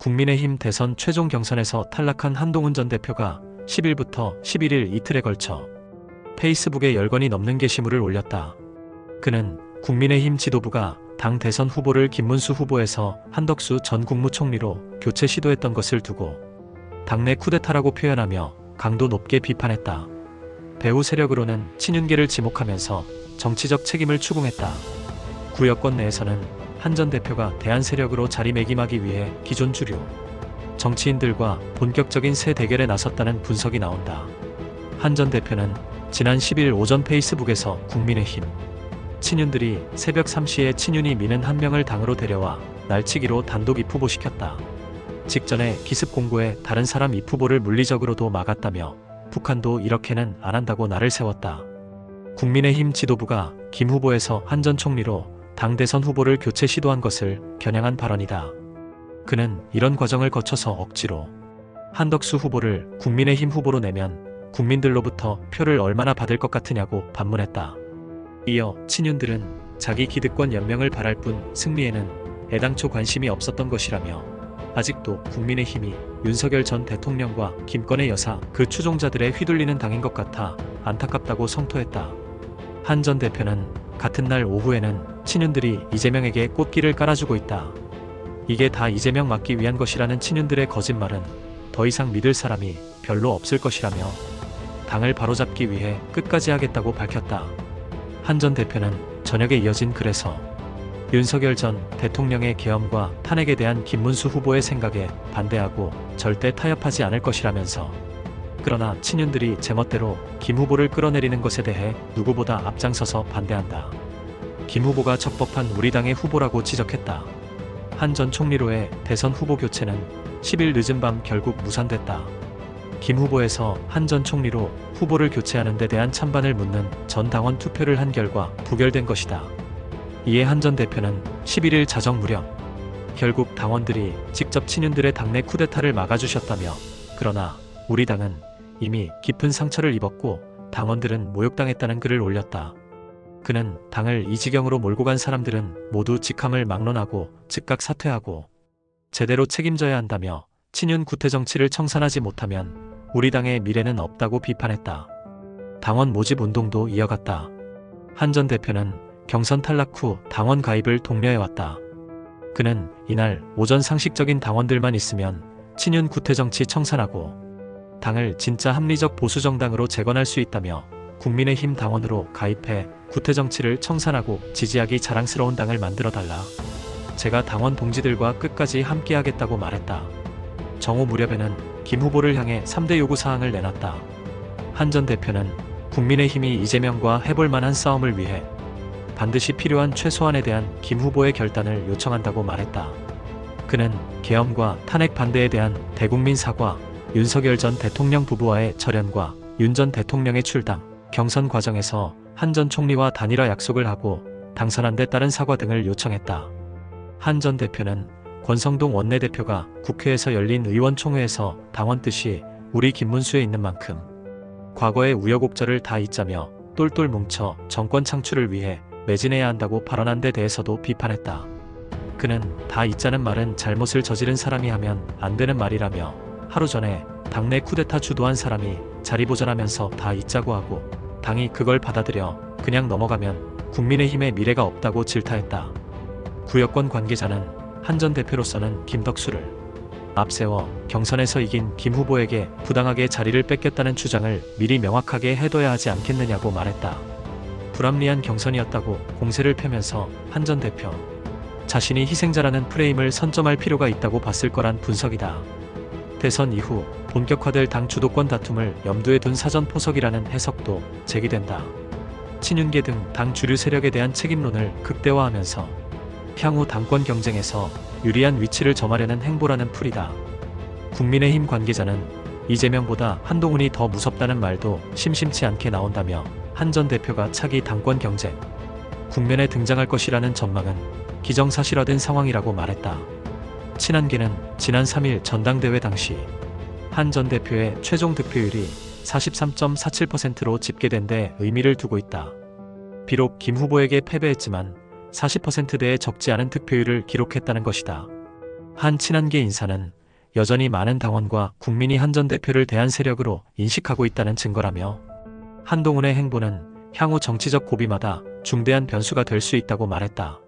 국민의힘 대선 최종 경선에서 탈락한 한동훈 전 대표가 10일부터 11일 이틀에 걸쳐 페이스북에 열건이 넘는 게시물을 올렸다. 그는 국민의힘 지도부가 당 대선 후보를 김문수 후보에서 한덕수 전 국무총리로 교체 시도했던 것을 두고 당내 쿠데타라고 표현하며 강도 높게 비판했다. 배후 세력으로는 친윤계를 지목하면서 정치적 책임을 추궁했다. 구여권 내에서는 한 전 대표가 대한 세력으로 자리매김하기 위해 기존 주류 정치인들과 본격적인 새 대결에 나섰다는 분석이 나온다. 한 전 대표는 지난 10일 오전 페이스북에서 국민의힘 친윤들이 새벽 3시에 친윤이 미는 한 명을 당으로 데려와 날치기로 단독 입후보시켰다. 직전에 기습 공고에 다른 사람 입후보를 물리적으로도 막았다며 북한도 이렇게는 안 한다고 나를 세웠다. 국민의힘 지도부가 김 후보에서 한 전 총리로 당 대선 후보를 교체 시도한 것을 겨냥한 발언이다. 그는 이런 과정을 거쳐서 억지로 한덕수 후보를 국민의힘 후보로 내면 국민들로부터 표를 얼마나 받을 것 같으냐고 반문했다. 이어 친윤들은 자기 기득권 연명을 바랄 뿐 승리에는 애당초 관심이 없었던 것이라며 아직도 국민의힘이 윤석열 전 대통령과 김건의 여사 그 추종자들의 휘둘리는 당인 것 같아 안타깝다고 성토했다. 한 전 대표는 같은 날 오후에는 친윤들이 이재명에게 꽃길을 깔아주고 있다. 이게 다 이재명 막기 위한 것이라는 친윤들의 거짓말은 더 이상 믿을 사람이 별로 없을 것이라며 당을 바로잡기 위해 끝까지 하겠다고 밝혔다. 한 전 대표는 저녁에 이어진 글에서 윤석열 전 대통령의 계엄과 탄핵에 대한 김문수 후보의 생각에 반대하고 절대 타협하지 않을 것이라면서 그러나 친윤들이 제멋대로 김 후보를 끌어내리는 것에 대해 누구보다 앞장서서 반대한다. 김 후보가 적법한 우리 당의 후보라고 지적했다. 한 전 총리로의 대선 후보 교체는 10일 늦은 밤 결국 무산됐다. 김 후보에서 한 전 총리로 후보를 교체하는 데 대한 찬반을 묻는 전 당원 투표를 한 결과 부결된 것이다. 이에 한 전 대표는 11일 자정 무렵 결국 당원들이 직접 친윤들의 당내 쿠데타를 막아주셨다며 그러나 우리 당은 이미 깊은 상처를 입었고 당원들은 모욕당했다는 글을 올렸다. 그는 당을 이 지경으로 몰고 간 사람들은 모두 직함을 막론하고 즉각 사퇴하고 제대로 책임져야 한다며 친윤 구태 정치를 청산하지 못하면 우리 당의 미래는 없다고 비판했다. 당원 모집 운동도 이어갔다. 한 전 대표는 경선 탈락 후 당원 가입을 독려해왔다. 그는 이날 오전 상식적인 당원들만 있으면 친윤 구태 정치 청산하고 당을 진짜 합리적 보수 정당으로 재건할 수 있다며 국민의힘 당원으로 가입해 구태 정치를 청산하고 지지하기 자랑스러운 당을 만들어 달라. 제가 당원 동지들과 끝까지 함께하겠다고 말했다. 정오 무렵에는 김 후보를 향해 3대 요구 사항을 내놨다. 한 전 대표는 국민의힘이 이재명과 해볼 만한 싸움을 위해 반드시 필요한 최소한에 대한 김 후보의 결단을 요청한다고 말했다. 그는 계엄과 탄핵 반대에 대한 대국민 사과, 윤석열 전 대통령 부부와의 절연과 윤 전 대통령의 출당, 경선 과정에서 한 전 총리와 단일화 약속을 하고 당선한 데 따른 사과 등을 요청했다. 한 전 대표는 권성동 원내대표가 국회에서 열린 의원총회에서 당원 뜻이 우리 김문수에 있는 만큼 과거의 우여곡절을 다 잊자며 똘똘 뭉쳐 정권 창출을 위해 매진해야 한다고 발언한 데 대해서도 비판했다. 그는 다 잊자는 말은 잘못을 저지른 사람이 하면 안 되는 말이라며 하루 전에 당내 쿠데타 주도한 사람이 자리 보전하면서 다 잊자고 하고 당이 그걸 받아들여 그냥 넘어가면 국민의힘의 미래가 없다고 질타했다. 구여권 관계자는 한 전 대표로서는 김덕수를 앞세워 경선에서 이긴 김 후보에게 부당하게 자리를 뺏겼다는 주장을 미리 명확하게 해둬야 하지 않겠느냐고 말했다. 불합리한 경선이었다고 공세를 펴면서 한 전 대표 자신이 희생자라는 프레임을 선점할 필요가 있다고 봤을 거란 분석이다. 대선 이후 본격화될 당 주도권 다툼을 염두에 둔 사전 포석이라는 해석도 제기된다. 친윤계 등 당 주류 세력에 대한 책임론을 극대화하면서 향후 당권 경쟁에서 유리한 위치를 점하려는 행보라는 풀이다. 국민의힘 관계자는 이재명보다 한동훈이 더 무섭다는 말도 심심치 않게 나온다며 한 전 대표가 차기 당권 경쟁 국면에 등장할 것이라는 전망은 기정사실화된 상황이라고 말했다. 친한계는 지난 3일 전당대회 당시 한 전 대표의 최종 득표율이 43.47%로 집계된 데 의미를 두고 있다. 비록 김 후보에게 패배했지만 40%대에 적지 않은 득표율을 기록했다는 것이다. 한 친한계 인사는 여전히 많은 당원과 국민이 한 전 대표를 대한 세력으로 인식하고 있다는 증거라며 한동훈의 행보는 향후 정치적 고비마다 중대한 변수가 될 수 있다고 말했다.